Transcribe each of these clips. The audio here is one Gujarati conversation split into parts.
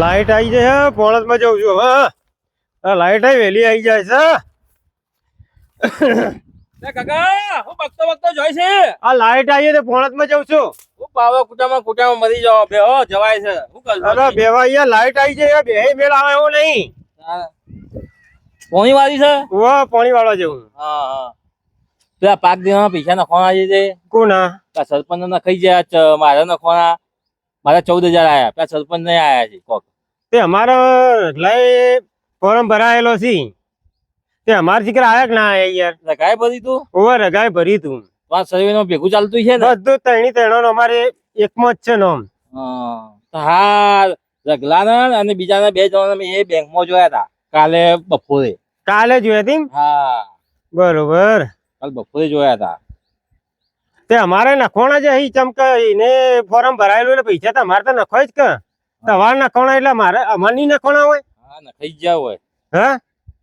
લાઈટ આવી જાય પોણસમાં જઉં છું હા લાઈટ આવી વહેલી આવી જાય છે કાકા હું બગતો બગતો જોઈ છે. આ લાઈટ આવી છે પોણસમાં જઉં છું. હું પાવા કુટામાં કુટામાં મરી જાવ બે હો જવાય છે. હું કરું અરે બેવા અહીંયા લાઈટ આવી જાય બે મેળ આવે એવું નહીં. કોની વાળી છે? ઓ પાણી વાળવા જેવું. હા હા. પેલા પાક દેવાના પૈસા નખવાના છે તે. કોના? સરપંચ નખાઈ જાય મારા નખવાના. મારા ચૌદ હજાર આયા પેલા સરપંચ નહીં આયા છે કોક. તે અમારો લઈ ફોરમ ભરાયેલો છે. તે અમાર દીકરા આયા કે ના આયા યાર? રગાય ભરી તું? ઓવે રગાય ભરી તું. પાંચ સર્વે નો ભેગું ચાલતું છે ને? બધું ત્રણી ત્રણો અમારે એકમાં જ છે નોમ હા. રગલાના અને બીજાના બે જણા મેં એ બેંકમાં જોયા હતા. કાલે બપોરે. કાલે જોયા હતી હા. બરોબર. કાલ બપોરે જોયા હતા. તે અમારે નખોણા છે અહીં ચમકે એને ફોરમ ભરાયેલું એટલે પૈસા તો અમારે તો નખો જ કે. તમારે નખોણા એટલે મારે અમારે નહીં નખોણા હોય? હા નખાઈ ગયા હોય. હા?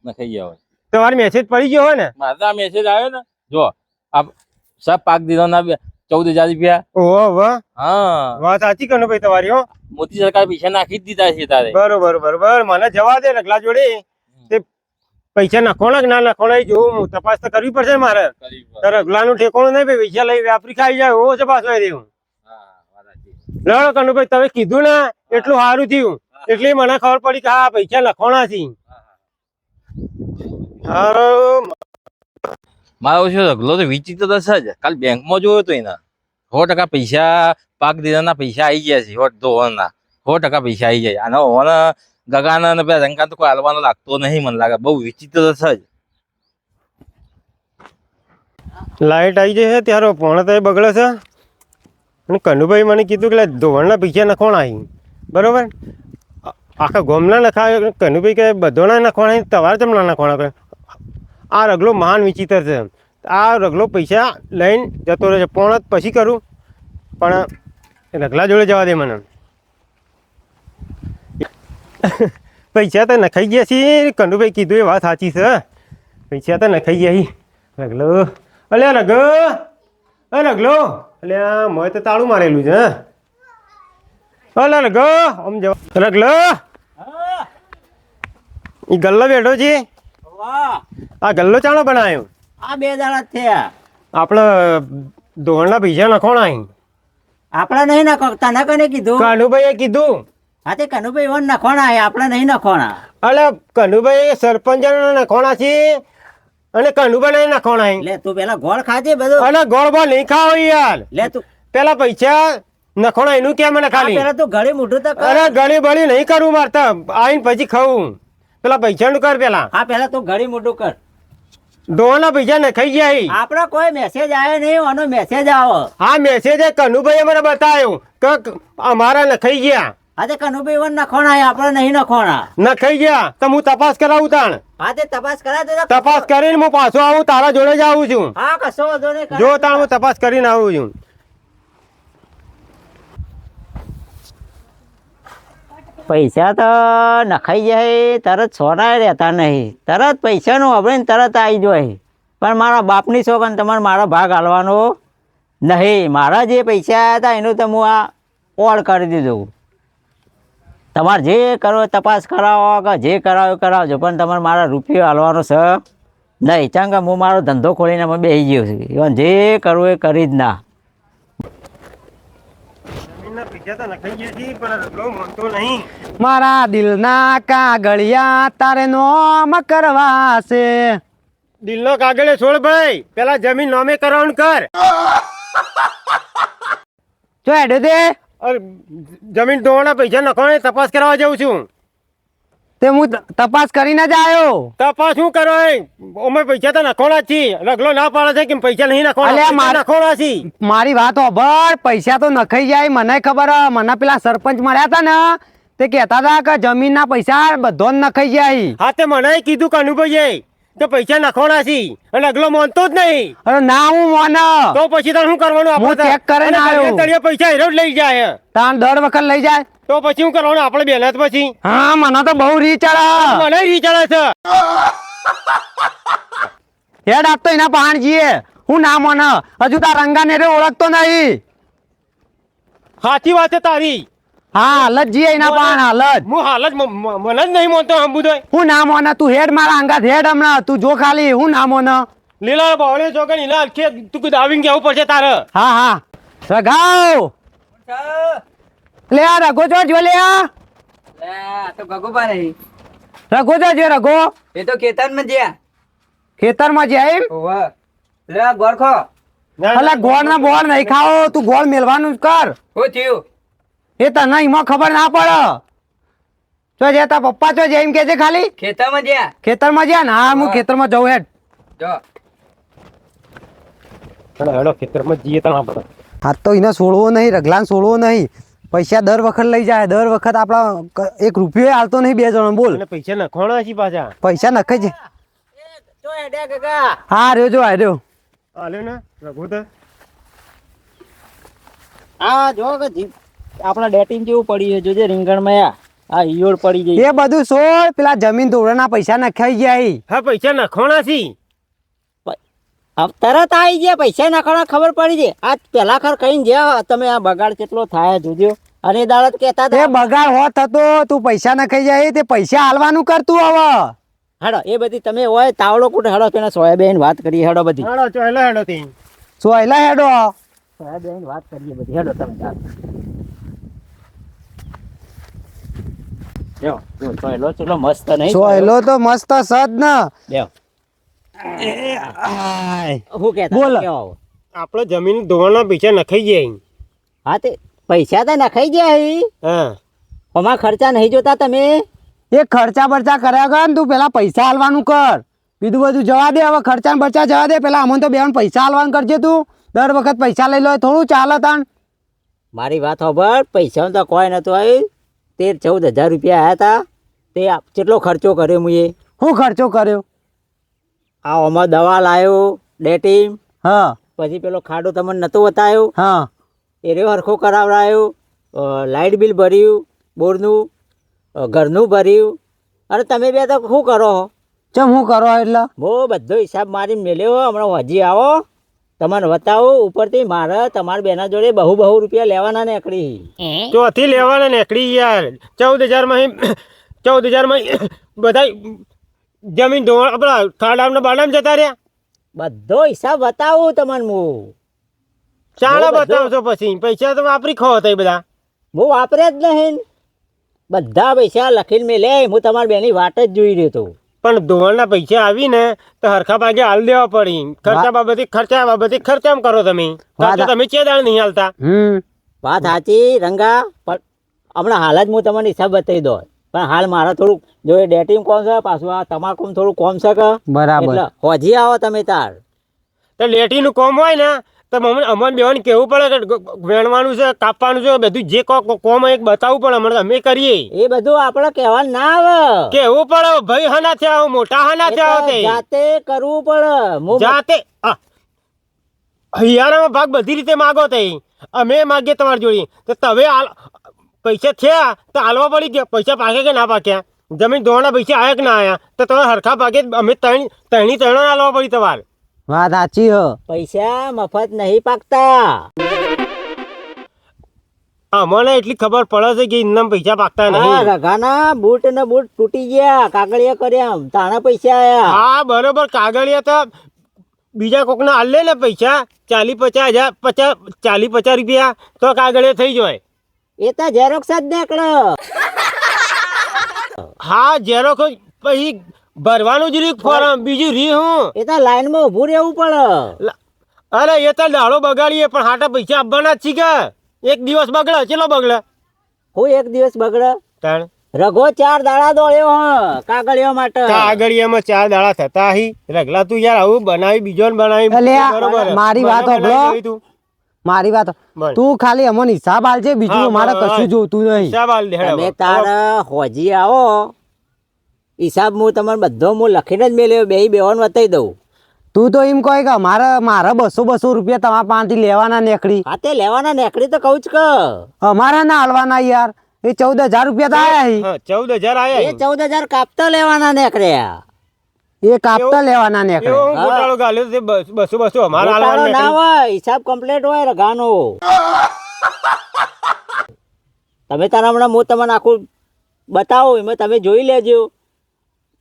નખાઈ ગયા હોય. તમારે મેસેજ પડી ગયો હોય ને? મારે તો આ મેસેજ આવ્યો ને. જો આ સબ પાક દીધો ના ચૌદ હજાર રૂપિયા. ઓહો વાહ. હા. વાત સાચી કનો ભાઈ તમારી હો. મોદી સરકાર પૈસા નાખી જ દીધા છે તારે. બરોબર બરોબર. મને જવા દે રગલા જોડે. પૈસા નખવાના કે ના એ જોવું હું તપાસ તો કરવી પડશે મારે. તો રગલાનું ઠેકોણું નહીં ભાઈ પૈસા લઈ વ્યાપારી ખાઈ જાય એવો છે હોય સાચી. લડો કનુભાઈ તમે કીધું ને એટલું સારું થયું. એટલે મને ખબર પડી કે હા પૈસા લખોણા છે મારો શું રગલો તો વિચિત્ર તો છે જ કાલ બેંકમાં જોયો તો એના. સો ટકા પૈસા પાક દીધાના પૈસા આવી ગયા છે હોટ ધોવાના સો ટકા પૈસા આવી જાય આનો હોવાના ગગાના પેલા રંગા તો કોઈ હાલવાનો લાગતો નહીં મને લાગે બહુ વિચિત્ર છે જ લાઈટ આવી છે ત્યારે પોણા તો બગડે છે. અને કનુભાઈ મને કીધું કે ધોવાણના પૈસા નખવાના બરાબર? આખા ગોમના નખાય કનુભાઈ કે બધોના અહીં, તમારે કેમ ના નખવાના કહે આ રગલો મહાન વિચિત્ર છે. આ રગલો પૈસા લઈને જતો રહે છે. પોણા પછી કરું. પણ રગલા જોડે જવા દે મને. પૈસા તો નખાઈ ગયા છે કનુભાઈ કીધું એ વાત સાચી છે પૈસા તો નખાઈ ગયા રગલો અલે રગ રગલો અલે મોય તો તાળું મારેલું છે અલે રગ આમ જવા રગલો એ ગલ્લો બેઠો છે આ ગલ્લો ચાણો બનાવ્યો આ બે દાડા થયા આપણે ધોરણના પૈસા નખોણા આપણા નહીં નખોતા ન કને કીધું કનુભાઈએ કીધું હા તે કનુભાઈ વન નખોણા હે આપણે નહીં નખોણા. અલે કનુભાઈ સરપંચ નખોણા છે? અને કનુભાઈ નખોણા લે તું પેલા ગોળ ખાજે બધું. અને ગોળ બોળ નહીં ખાઓ યાર. લે તું. પેલા પૈસા નખોણા એનું કેમ મને ખાલી? પેલા તું ઘડી મોઢું તો અરે ઘડી બળી નહીં કરું મારતા આઈને પછી ખાવું પેલા પૈસાનું કર પેલા. હા પેલા તું ઘડી મોઢું કર. ડોના પૈસા ને ખાઈ ગયા. આપડે કોઈ મેસેજ આવ્યો નહીં આનો મેસેજ આવો. હા મેસેજ કનુભાઈએ મને બતાવ્યું કે અમારા ને ખાઈ ગયા. તે કનુભાઈ નખોણા આપણે નહીં નખોણા. નખાઈ ખાઈ ગયા તો હું તપાસ કરાવું તાણ. હા તે તપાસ કરા દે તપાસ કરીને હું પાછો આવું તારા જોડે જ આવું છું. હા કશો વાંધો નહીં જો તાણ હું તપાસ કરીને આવું છું. પૈસા તો નખાઈ જાય તરત સોના રહેતા નહીં. તરત પૈસાનું આપણે તરત આવી જાય પણ મારા બાપની છોકરાને તમારે મારો ભાગ હાલવાનો નહીં. મારા જે પૈસા આવ્યા હતા એનું તો હું આ ઓળ કરી દીધું. તમારે જે કરો તપાસ કરાવો કે જે કરાવો એ કરાવજો. પણ તમારે મારા રૂપિયો હાલવાનો છે. નહીં ચાંગ હું મારો ધંધો ખોલીને અમે બેસી ગયો છું. ઇવન જે કરવું એ કરી જ ના. મારા દિલના કાગળિયા તારે નોમ કરવા છે. દિલનો કાગળે છોડ ભાઈ પેલા જમીન નોમે કરાવણ કર. જો હેડે તે અરે, જમીન ધોવાના પૈસા નખવાના તપાસ કરવા જાઉં છું. તે હું તપાસ કરીને જ આવ્યો તપાસ શું કરો? અમે પૈસા તો નખોડા છી છીએ. રગલો ના પાડે છે કે પૈસા નહીં નખોડા નખોડા પૈસા માર- નખોણા મારી વાત અભર પૈસા તો નખાઈ જાય. મને ખબર. મને પેલા સરપંચ મળ્યા હતા ને તે કહેતા હતા કે જમીનના પૈસા બધો જ નખાઈ જાય. હા તે મને કીધું કનુભાઈએ કે પૈસા નાખવાના છે અને અગલો માનતો જ નહીં. અરે ના હું મોન. તો પછી તાર શું કરવાનું આપણે ચેક કરીને આવ્યો. તળિયે પૈસા હેરો લઈ જાય. તાન દર વખત લઈ જાય? તો પછી શું કરવાનું આપણે બેનત પછી? હા મને તો બહુ રી ચડે મને રીચાડે છે. હેડ આપતો એના પહાણ જીએ હું ના મને. હજુ તાર રંગાને રે ઓળખતો નહીં. સાચી વાત છે તારી. હા હાલત જીએ ના એના પણ હાલ જ. હું હાલત જ મ- મ- મને જ નહીં મોનતો આમ બધો હું ના મોને તું હેડ મારા અંગાત હેડ હમણાં. તું જો ખાલી હું ના. મોને લીલા બાવળે કે લીલા કે તું કુદ આવીને કેવું પડશે તારે. હા હા. રઘાવ! લે આ રઘો જો જો લે આ. તો ભગોબા નહીં રઘો છો જો રઘો. એ તો કેતનમાં જ્યાં. ખેતરમાં જાય એમ? ઓવા. લે ગોરખો અલા ગોળ ના બોળ નહીં ખાઓ. તું ગોળ મેલવાનું જ કર. હું થયું? એ તને એમાં ખબર ના પડે. તો જે તા પપ્પા છો એમ કે છે ખાલી? ખેતરમાં જ્યાં? ખેતરમાં જ્યાં ને? હા હું ખેતરમાં જઉં હેડ. જો. હેડો હેડો ખેતરમાં જઈએ તો ના પડે હા તો એને છોડવો નહીં રગલાન છોડવો નહીં. પૈસા દર વખત લઈ જાય. દર વખત આપણા એક રૂપિયો હાલતો નહીં બે જણ બોલ. પૈસા નખવાના છે પાછા. પૈસા નખે છે. હા રહ્યો જો આ રહ્યો. હાલ્યો ને રઘુ તો આ જો કે જીપ આપણા ડેટિંગ જેવું પડી છે? જોજે રીંગણમાં આ આ ઈયોડ પડી જઈ એ બધું છોડ પેલા જમીન ધોરણના પૈસા નખાઈ ગયા. હા પૈસા નખવાના છી. હવે તરત આવી ગયા પૈસા નાખવાના ખબર પડી જાય આ પેલા ખર કહીને જ્યાં તમે આ બગાડ કેટલો થાય જોજો. અને દાડત કેતા એ બગાડ હોત થતો તું પૈસા નખાઈ જાય તે પૈસા હાલવાનું કરતું હવે. હેડો એ બધી તમે હોય તાવડો કુટ હેડો પેલા સોયાબેન વાત કરીએ હેડો બધી. હાડો ચોયલા હેડો તે. સોયલા હેડો. સોયાબેન વાત કરીએ બધી હેડો તમે તાર. જો જો સોયલો તો મસ્ત સદ ને બોલો. આપણે જમીન ધોવાના પૈસા નખાઈ ગયા હા તે પૈસા તો નખાઈ ગયા હી. હા ખર્ચા નહીં જોતા તમે? એ ખર્ચા બરચા કર્યા કર ને તું પેલા પૈસા હાલવાનું કર. બીજું બધું જવા દે હવે ખર્ચા ને બરચા જવા દે. પેલા અમને તો બેન પૈસા હાલવાનું કરજે તું. દર વખત પૈસા લઈ લો થોડું ચાલે તાન મારી વાત ખબર પૈસા તો કોઈ નતું આવ્યું તેર ચૌદ હજાર રૂપિયા આવ્યા હતા તે કેટલો ખર્ચો કર્યો મુએ? શું ખર્ચો કર્યો? આ આમાં દવા લાવ્યો ડેટીમ. હા. પછી પેલો ખાડો તમને નહોતો બતાવ્યો હા. એ રહ્યો હરખો કરાવડાયો. લાઇટ બિલ ભર્યું બોરનું ઘરનું ભર્યું. અરે તમે બે તો શું કરો? ચમ શું કરો એટલે? બહુ બધો હિસાબ મારી મેલ્યો હમણાં હજી આવો. તમને બતાવો ઉપરથી મારે તમારા બેના જોડે બહુ બહુ રૂપિયા લેવાના નીકળી. ચોથી લેવાના નીકળી યાર. ચૌદ હજારમાં ચૌદ હજારમાં બધા જમીન ધોવા આપણા થાડામ ને બાડામ જતા રહ્યા. બધો હિસાબ બતાવું તમને હું ચાળા બતાવશો પછી. પૈસા તો વાપરી ખો થઈ બધા. હું વાપરે જ નહીં. બધા પૈસા લખીને મેં લે હું તમારા બેની વાટ જ જોઈ રહ્યો હતો પણ ધોવાણના પૈસા આવીને તો હરખા ભાગે હાલ દેવા પડી. ખર્ચા બાબતે ખર્ચા બાબતે ખર્ચા કરો તમે. વાત- ખર્ચો તમે ચેદાળ નહીં હાલતા. હમ. વાત સાચી રંગા પણ હમણાં હાલ જ હું તમને હિસાબ બતાવી દો પણ હાલ મારે થોડુંક જો એ ડેટિંગ કોમ છે પાછું આ તમાકુ થોડું કોમ છે કે? બરાબર. એટલે હોજી આવો તમે તાર. તો લેટીનું કોમ હોય ને તો અમને અમને બેવાને કહેવું પડે કે વેણવાનું છે કાપવાનું છે બધું જે કોમ એક બતાવવું પડે. અમને અમે કરીએ. એ બધું આપણે કહેવા ના આવે. કેવું પડે ભાઈ હના થયા મોટા હના થયા તે જાતે કરવું પડે. જાતે આ, ભાગ બધી રીતે માગો તે. અમે માગીએ તમારી જોડી. તો તમે પૈસા થયા તો હાલવા પડી ગયા. પૈસા પાકે કે ના પાક્યા? જમીન ધોવાના પૈસા આવ્યા કે ના આવ્યા તો તમે હરખા ભાગે અમે ત્રણ ત્રણી ત્રણો હાલવા પડી તમારે. વાત સાચી હ. પૈસા મફત નહીં પાકતા. અમને એટલી ખબર પડે છે કે ઇન્દમ પૈસા પાકતા નહીં. રઘાના બૂટ ને બૂટ તૂટી ગયા કાગળિયા કર્યા તાણા પૈસા આયા. હા બરોબર કાગળિયા તો બીજા કોકના હાલ લે ને પૈસા ચાલી પચાસ હજાર પચાસ ચાલી પચાસ રૂપિયા તો કાગળિયા થઈ જાય. એ તો ઝેરોક્ષ જ નીકળો. હા ઝેરોક્ષ પછી ભરવાનું જ રી ફોરમ. બીજું રી હું. એ તો લાઈનમાં ઊભું રહેવું પડે. અરે એ તો દાડો બગાડીએ પણ હાટા પૈસા આપવાના જ કે? એક દિવસ બગડે ચેલો બગડે? હું એક દિવસ બગડે? ત્રણ રઘો ચાર દાડા દોડ્યો હ કાગળિયા માટે. કાગળિયામાં ચાર દાડા થતા હી. રગલા તું યાર આવું બનાવી બીજો ને બનાવી. મારી વાત સાંભળો. મારી વાત તું ખાલી અમને હિસાબ હાલજે બીજું મારે કશું જોતું નહીં. હિસાબ હાલ દે. તમે તાર હોજી આવો. હિસાબ હું તમારે બધો હું લખીને જ મેલ્યો બે બેવાનું બતાવી દઉં. તું તો એમ કહે કે મારે મારા બસો બસો રૂપિયા તમારા પાસેથી લેવાના નેકડી હા તે લેવાના નેકડી તો કહું જ કે. અમારા ના હાલવાના યાર. એ ચૌદ હજાર રૂપિયા તો આયા ચૌદ હજાર એ ચૌદ હજાર કાપતા લેવાના નીકળ્યા. એ કાપતા લેવાના હું ગોટાળો ગાલ્યો છે બસો બસો અમારા હાલવાના ના હોય હિસાબ કમ્પ્લીટ હોય રઘાનો તમે તારા હમણાં હું તમને આખું બતાવું એમાં તમે જોઈ લેજો.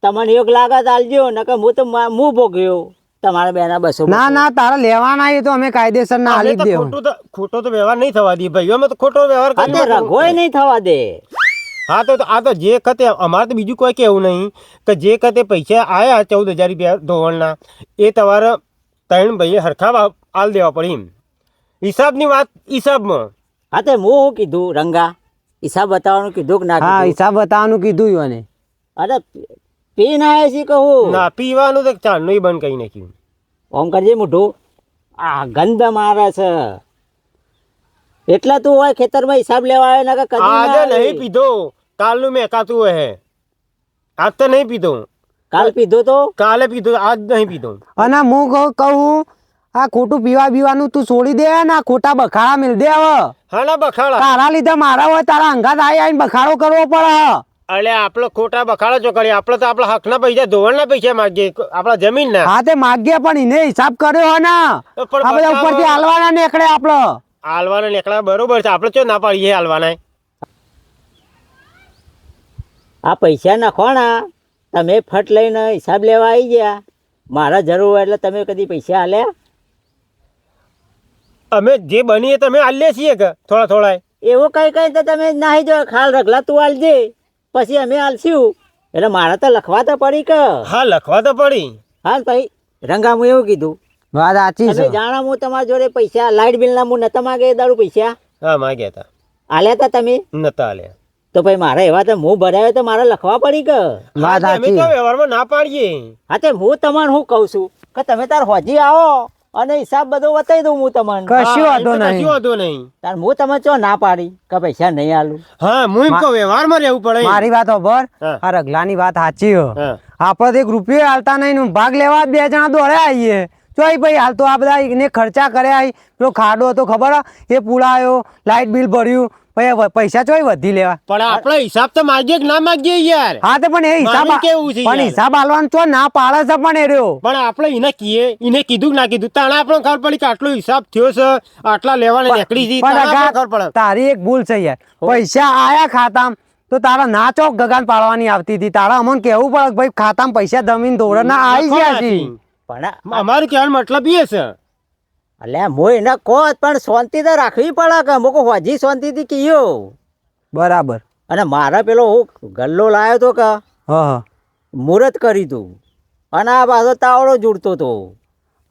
તમને યોગ લાગત આલજો નકર હું તો હું ભોગ્યો. તમારા બેના બસો ના ના તારે લેવાના એ તો અમે કાયદેસર ના હાલી દેવું. ખોટું તો ખોટો તો વ્યવહાર નહીં થવા દે ભાઈઓ. અમે તો ખોટો વ્યવહાર કરીએ. રઘોય નહીં થવા દે. હા તો આ તો જે ખતે અમારે તો બીજું કોઈ કેવું નહીં કે જે ખતે પૈસા આવ્યા ચૌદ હજાર રૂપિયા ધોવણના એ તમારે ત્રણ ભાઈએ હરખા આલ દેવા પડે એમ. હિસાબની વાત હિસાબમાં. હા તે હું શું કીધું રંગા? હિસાબ બતાવવાનું કીધું કે ના હા હિસાબ બતાવવાનું કીધું અને. અરે પી ના છે કહું. ના પીવાનું તો ચાલનું બંધ કરી નાખ્યું. ઓમ કરજે મોઢું. આ ગંધ મારે છે. એટલા તું હોય ખેતરમાં હિસાબ લેવા આવે ને કદી આજે નહીં પીધો. કાલનું મેકાતું હોય હે. આજ તો નહીં પીધો. કાલ પીધો તો? કાલે પીધો આજ નહીં પીધો. અને હું કહું કહું આ ખોટું પીવા પીવાનું તું છોડી દે ને આ ખોટા બખાડા મિલ દે હવે. હા ના બખાડા? તારા લીધે મારા હોય તારા અંગાત આવી આવીને બખાડો કરવો પડે. અલે આપણે ખોટા બખાડો છો કરી. આપણે તો આપણા હકના પૈસા ધોવણના પૈસા માગીએ. આપણા જમીનના. હા તે માગીએ પણ એને હિસાબ કર્યો હે ને. પણ આ બધા. ઉપરથી હાલવાના નીકળે આપણો હાલવાના નીકળ્યા બરોબર છે. આપણે ચો ના પાડીએ હાલવાના. આ પૈસા નાખવાના તમે ફટ લઈને હિસાબ લેવા આવી ગયા. મારા જરૂર હોય એટલે તમે કદી પૈસા આલ્યા? અમે જે બનીએ તમે હાલીએ છીએ કે થોડા થોડા એવું કઈ કઈ તો તમે નાહી જો ખાલ રગલા તું આલજે. પછી અમે આલશું. એટલે મારે તો લખવા તો પડી કે. હા લખવા તો પડી. હા ભાઈ રંગામું એવું કીધું. વાત સાચી છે. જાણો હું તમારા જોડે પૈસા લાઇટ બિલના હું નતા માગે દારૂ પૈસા? હા માગ્યા હતા આલ્યા તા તમે? નતા આલ્યા. તો ભાઈ મારે એવા તો હું ભરાયો તો મારે લખવા પડી કે? વાત સાચી. તો વ્યવહારમાં ના પાડીએ. હા તે હું તમને હું કહું છું કે તમે તાર હોજી આવો. અને હિસાબ બધો બતાવી દઉં હું તમને. કશું વાંધો નહીં કશું વાંધો નહીં. તાર હું તમે ચો ના પાડી કે પૈસા નહીં આલું? હા હું એમ કહું વ્યવહારમાં રહેવું પડે. મારી વાત ખબર. આ રગલાની વાત સાચી હો. આપણે તો એક રૂપિયો હાલતા નહીં ભાગ લેવા બે જણા દોડે આવીએ. ચોઈ ભાઈ હાલ તો આ બધા એને ખર્ચા કર્યા. પેલો ખાડો હતો ખબર હે? એ પુલાયો લાઇટ બિલ ભર્યું. પૈસા ચોય વધી લેવા. પણ આપણે હિસાબ તો માગીએ કે ના માગીએ યાર? હા તો પણ એ હિસાબ કેવું છે પણ હિસાબ હાલવાનું ચો ના પાળે છે પણ એ રહ્યો. પણ આપણે એને કીએ એને કીધું ના કીધું. તાણે આપણે ખબર પડી કે આટલો હિસાબ થયો છે આટલા લેવાને નીકળી છે પણ તાણે ખબર પડે. તારી એક ભૂલ છે યાર. પૈસા આયા ખાતામાં તો તારા ના ચોક ગગાન પાડવાની આવતી હતી. તારા અમને કેવું પડે ભાઈ ખાતામાં પૈસા જમીન દોડે ના આવી ગયા છે પણ અમારું કહેવાનો મતલબ એ છે. અલ્યા હું એને કહો પણ શાંતિ તો રાખવી પડે કે મુકો હોજી શાંતિથી કીયો. બરાબર. અને મારા પેલો હું ગલ્લો લાવ્યો તો કે હા હા. મુહૂર્ત કરી તું. અને આ પાછો તાવડો જુડતો તો.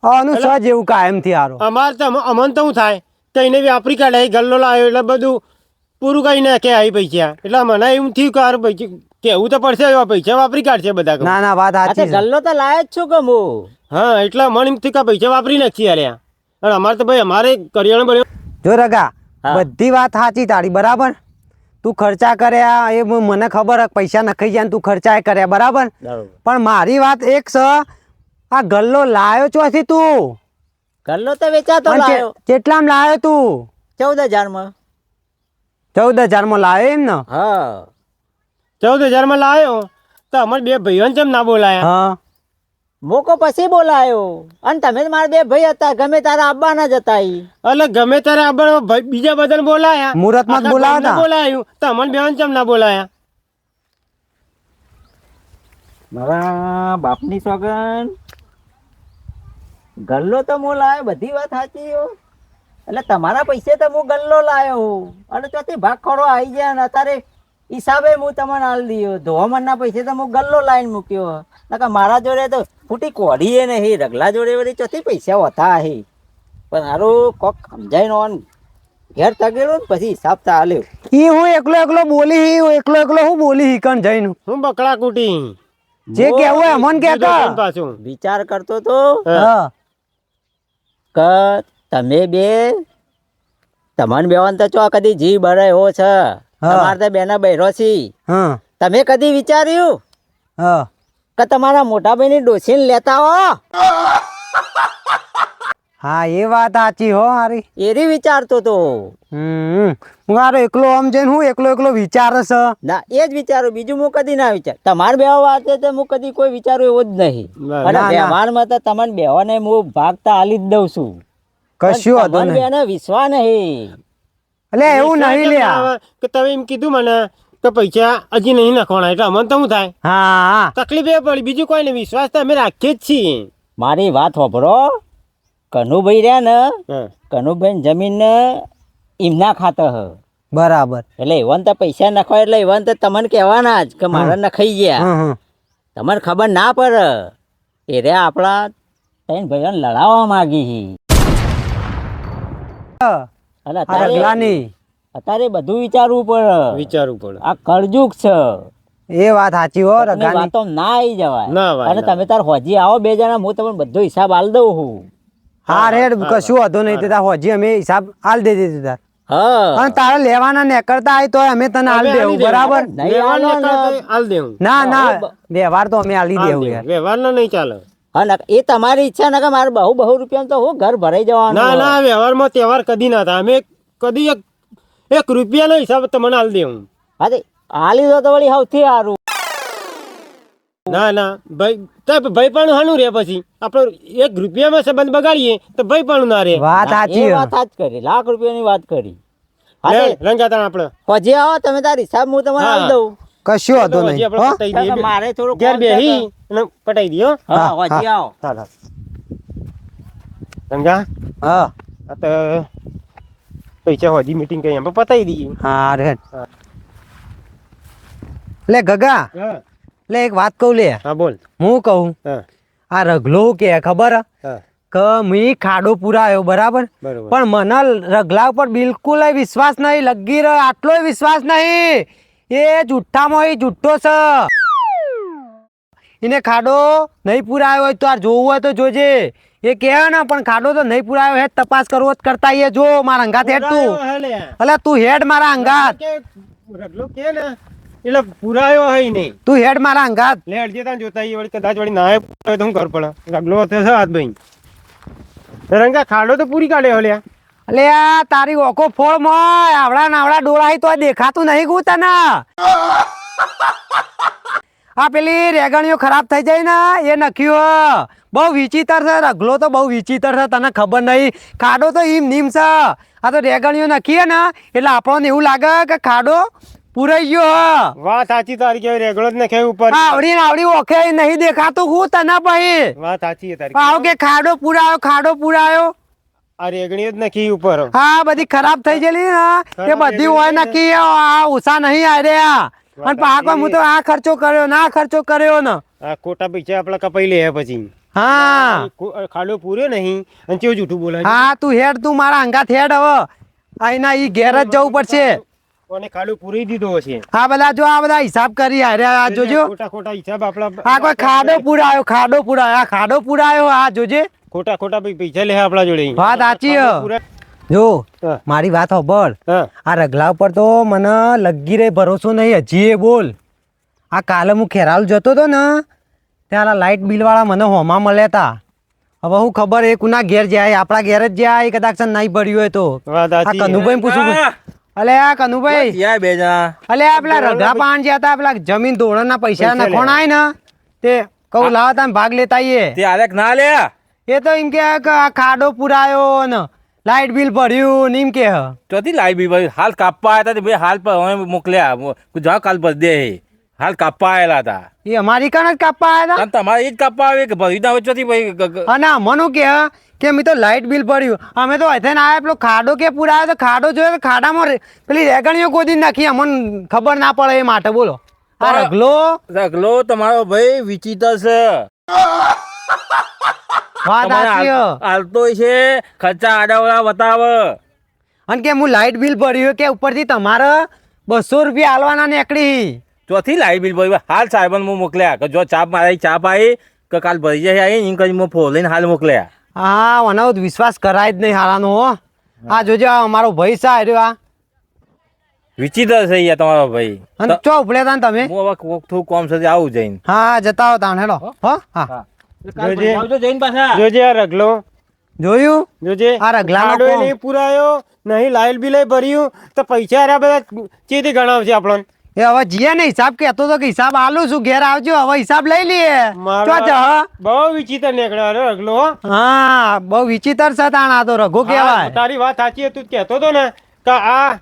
આનું સજ એવું કાયમથી હારો. અમારે તો અમન તો શું થાય? તો એને બી વાપરી કાઢે ગલ્લો લાવ્યો એટલે બધું પૂરું કઈ નાખે આવી પૈસા. એટલે મને એવું થયું કે હારું પૈસા કેવું તો પડશે એવા પૈસા વાપરી કાઢશે બધા ના ના વાત સાચી છે. ગલ્લો તો લાય જ છું કે હું હા એટલે મને એમ થયું કે પૈસા વાપરી નાખીએ અલ્યા. અને અમારે તો ભાઈ અમારે કરિયાણું બન્યું. જો રગા બધી વાત સાચી તારી બરાબર? તું ખર્ચા કર્યા એ મને ખબર પૈસા નખાઈ જાય તું ખર્ચા કર્યા બરાબર? પણ મારી વાત એક છે આ ગલ્લો લાયો ચોથી તું? ગલ્લો તો વેચાતો લાયો. કેટલામાં લાયો તું? ચૌદ હજારમાં ચૌદ હજારમાં લાયો એમ ને? હા. ચૌદ હજારમાં લાવ્યો તો અમારે બે ભાઈઓને કેમ ના બોલાયા? હા. મોકો પછી બોલાયો. અને તમે મારા બે ભાઈ હતા ગમે તારા આવવાના જ હતા ઈ એટલે ગમે ત્યારે આપણે બીજા બધાને બોલાયા. મુહૂર્તમાં તા? બોલાયું તમને બેન કેમ ના બોલાયા? મારા બાપની સોગન. ગલ્લો તો હું લાયો બધી વાત સાચી હો. એટલે તમારા પૈસે તો હું ગલ્લો લાયો. અને ચોથી ભાગ ખોડો આવી ગયા અને અત્યારે હિસાબે હું તમને હાલ દીયો. ધોવામણના પૈસે તો હું ગલ્લો લાઈન મૂક્યો. નકા મારા જોડે તો ફૂટી કોઢીએ નહીં રગલા જોડે વળી ચોથી પૈસા હોતા હે. પણ હારું કોક સમજાય નો ઘેર તગેલો ને પછી હિસાબ તો હાલ્યો. એ હું એકલો એકલો બોલી હી, હું એકલો એકલો હું બોલી હી કણ જઈને. હું બકડા કુટી? જે કેવું અમન બીજો કેતો. પાછું? વિચાર કરતો તો. હા. કે તમે બે તમન બેવાન તો ચો કદી જી બરાય હો છે. તમારે તો બેના બહેરો છી. તમે કદી વિચાર્યું કે તમારા મોટા ભાઈની ડોસીને લેતા હો? હા એ વાત સાચી હો હારી. એરી વિચારતો તો. હમ. હું હારો એકલો આમ જઈને હું એકલો એકલો વિચારે છે. ના એ જ વિચારું. બીજું હું કદી ના વિચાર. તમારે બેવા વાતે તો હું કદી કોઈ વિચારું એવો જ નહીં. ના, અને ના, ના. વ્યવહારમાં તો તમને બેવાને હું ભાગતા હાલી જ દઉં છું. કશું વાંધો નહીં. બેને વિશ્વા નહીં. એટલે એવું નહીં ના લ્યા. આવે કે તમે એમ કીધું મને કે પૈસા હજી નહીં નાખવાના એટલે અમને તો શું થાય? હા. હા તકલીફ એ પડી બીજું કોઈ નહીં વિશ્વાસ તો અમે રાખીએ જ છીએ. મારી વાત વાપરો. કનુભાઈ રહ્યા ને. કનુભાઈ જમીન ને એમના ખાતે હ. બરાબર. એટલે એવાને તો પૈસા નખવા એટલે એવાને તો તમને કહેવાના જ કે મારે નખાઈ ગયા. તમને ખબર ના પડે. એ રે આપણા ત્રણ ભાઈઓને લડાવવા માંગી અત્યારે રગલાની અત્યારે બધું વિચારવું પડે. વિચારવું પડે. આ કરજુક છે. એ વાત સાચી હો રગાની વાતો ના આવી જવાય. ના અને તમે તાર હોજી આવો બે જણા હું તમને બધો હિસાબ આલ દઉં હું. હા રે કશું હતો નહીં તે તાર હોજી અમે હિસાબ હાલ દે દીધું તાર. હા. અને તારે લેવાના નેકળતા આવી તો અમે તને આલ દેવું આલી. બરાબર? આલો ને. દેવું. ના ના વ્યવહાર તો અમે આલી દેવું વ્યવહાર ના નહીં ચાલે. હા ના, એ તમારી ઈચ્છા ના કે મારે બહુ બહુ રૂપિયા તો હું ઘર ભરાઈ જવાનું ના ના વ્યવહારમાં તહેવાર કદી ના થાય. અમે કદી એક એક રૂપિયાનો હિસાબ તમને હાલ દેવું હા. તે હાલી દો તો વળી સૌથી સારું. ના ના ભાઈ તો ભાઈ પણ હાનું રે પછી. આપણે એક રૂપિયામાં સંબંધ બગાડીએ તો ભાઈ પણ ના રે વાત સાચી વાત જ કરી લાખ રૂપિયાની વાત કરી. હા રંગાતા આપણે. હોજી આવો તમે તાર હિસાબ હું તમને હાલ દઉં. કશું હતો નહીં હો? મારે થોડું ઘેર બેહી અને પટાઈ દઈએ હો. હા હા, આવો હાલ હાલ હા તો પૈસા હોજી મીટિંગ કરી આપણે પતાઈ દઈએ. હા રે. લે ગગા. હા. લે એક વાત કહું લે. હા બોલ. હું કહું? આ રગલો કે ખબર? કે મી ખાડો પુરાયો બરાબર? પણ મને રગલા ઉપર બિલકુલ વિશ્વાસ નહીં લગી રહ્યો આટલો વિશ્વાસ નહીં. એ જુઠ્ઠામાં એ જુઠ્ઠો છે. એને ખાડો નહીં પુરાયો હોય તો આ જોવું હોય તો જોજે. એ કહે ને પણ ખાડો તો નહીં પુરાયો હેડ તપાસ કરવો જ કરતા એ જો મારા અંગાત હેડ તું. અલે તું હેડ મારા અંગાત. રગલો કે ને એટલે પુરાયો હઈ નહીં. તું હેડ મારા અંગાત. લે અડજે તાન જોતા આઈએ વળી કદાચ વળી નાય હોય તો હું કર પડે. રગલો હતો છે હાથ ભાઈ રંગા ખાડો તો પૂરી કાઢ્યો લ્યા. અલે આ તારી ઓકો ફોળમાં આવડા નાવડા ડોળાઈ તો દેખાતું નહીં ગયું તને. આ પેલી રેગણીઓ ખરાબ થઈ જાય ને એ નખ્યું બહુ વિચિત્ર છે રગલો તો બહુ વિચિત્ર છે તને ખબર નહીં. ખાડો તો ઈમ નીમ છે. આ તો રેગણીઓ નખીએ ને એટલે આપણને એવું લાગે કે ખાડો પુરાઈ ગયો વાત સાચી તારી કે રેગડો જ નાખે ઉપર. આવડી ને આવડી ઓખે નહીં દેખાતું હું તને પછી. વાત સાચી તારી આવ કે ખાડો પુરાયો ખાડો પુરાયો. આ રેગણીઓ જ નાખી ઉપર. હા બધી ખરાબ થઈ ગયેલી ને એ બધી હોય ગયેલી. આ ઉષા નહીં આ અને હું તો આ ખર્ચો કર્યો ના ખર્ચો કર્યો ને. આ ખોટા પૈસા આપણે કપાઈ લે પછી. હા. ખાડો પૂર્યો નહીં. અને કેવું જૂઠું બોલે હા તું હેડ તું મારા અંગાત હેડ હવે. આઈના ઈ ઘેર જ જવું પડશે. કોને ખાડો પૂરી દીધો બધા જો આ બધા હિસાબ કરી હાર્યા આ જોજો. ખોટા ખોટા હિસાબ આપણા આ કોઈ ખાડો પુરાયો ખાડો પુરાયો આ ખાડો પુરાયો આ જોજે. ખોટા ખોટા પૈસા લે આપણા જોડે. વાત સાચી જો મારી વાત હોબળ આ રગલા ઉપર તો મને લગી રહે ભરોસો નહીં હજી એ બોલ. આ કાલે હું ખેરાલ જતો હતો ને ત્યાં લાઇટ બિલવાળા મને હોમાં મળ્યા હતા હવે હું ખબર એ કુના ઘેર જાય આપણા ઘેર જ જાય કદાચ નહીં ભર્યું હોય તો. આ કનુભાઈ પૂછું અલે આ કનુભાઈ. બે અલે આ પેલા રગડા પાન જ્યાં હતા પેલા જમીન ધોળણના પૈસા પૈસા નખોણાય ને તે કઉ લાવતા ભાગ લેતા આઈએ. તે ના લે એ તો એમ કે આ ખાડો પુરાયો ને. લાઇટ બિલ ભર્યું ને એમ કે. ચોથી લાઈ બી ભાઈ હાલ કાપવા આવ્યા હતા ભાઈ હાલ પર અમે મોકલ્યા. જાઓ કાલ પર દે હાલ કાપવા આવેલા હતા એ અમારી કાન જ કાપવા આવ્યા હતા તમારે એ જ કાપવા આવે કે ભરી ના હોય ચોથી ભાઈ અને મનું કે કે મેં તો લાઇટ બિલ ભર્યું. અમે તો અહીંથી આવ્યા પેલો ખાડો કે પુરાયો તો ખાડો જોયો તો ખાડામાં રે- પેલી રેગણીઓ ગોદી નાખી. અમને ખબર ના પડે એ માટે બોલો. આ રગલો? રગલો તમારો ભાઈ વિચિત્ર છે. વાત સાચી હાલ- હાલતો છે. ખર્ચા આડાવડા બતાવે. અને કે હું લાઇટ બિલ ભર્યું કે ઉપરથી તમારે બસો રૂપિયા હાલવાના નીકળી. ચોથી લાઈ બિલ ભરી હાલ સાહેબ હું મોકલ્યા. કે જો ચા મારી ચા પાઈ કે કાલ ભરી જાય આવી એમ કરી હું ફો લઈને હાલ મોકલ્યા. હા મને તો વિશ્વાસ કરાય જ નહીં હારાનો હો. આ જોજો આ અમારો ભાઈ સા રહ્યો આ. વિચિત્ર છે ગયા તમારો ભાઈ. અને ચો ઉપડ્યા તા ને તમે? હું હવે કોક થોડું કોમ સુધી આવું જઈને. હા જતા હો તાણ હેડો હો. જોજે. આવજો જઈને પાછા. જોજે આ રગલો. જોયું? જોજે. આ રગલાનો નહીં પુરાયો નહીં લાઇટ બિલ ભર્યું તો પૈસા આ બધા ચેતી ગણાવશે આપણને. એ હવે જીએ ને હિસાબ કેતો તો કે હિસાબ આલું છું ઘેર આવજો હવે હિસાબ લઈ લઈએ. બહુ વિચિત્ર નીકળ્યો રગલો હા. બહુ વિચિત્ર છે તાણ તો રઘુ કહેવાય. તારી વાત સાચી હતી તું કહેતો હતો ને કે આ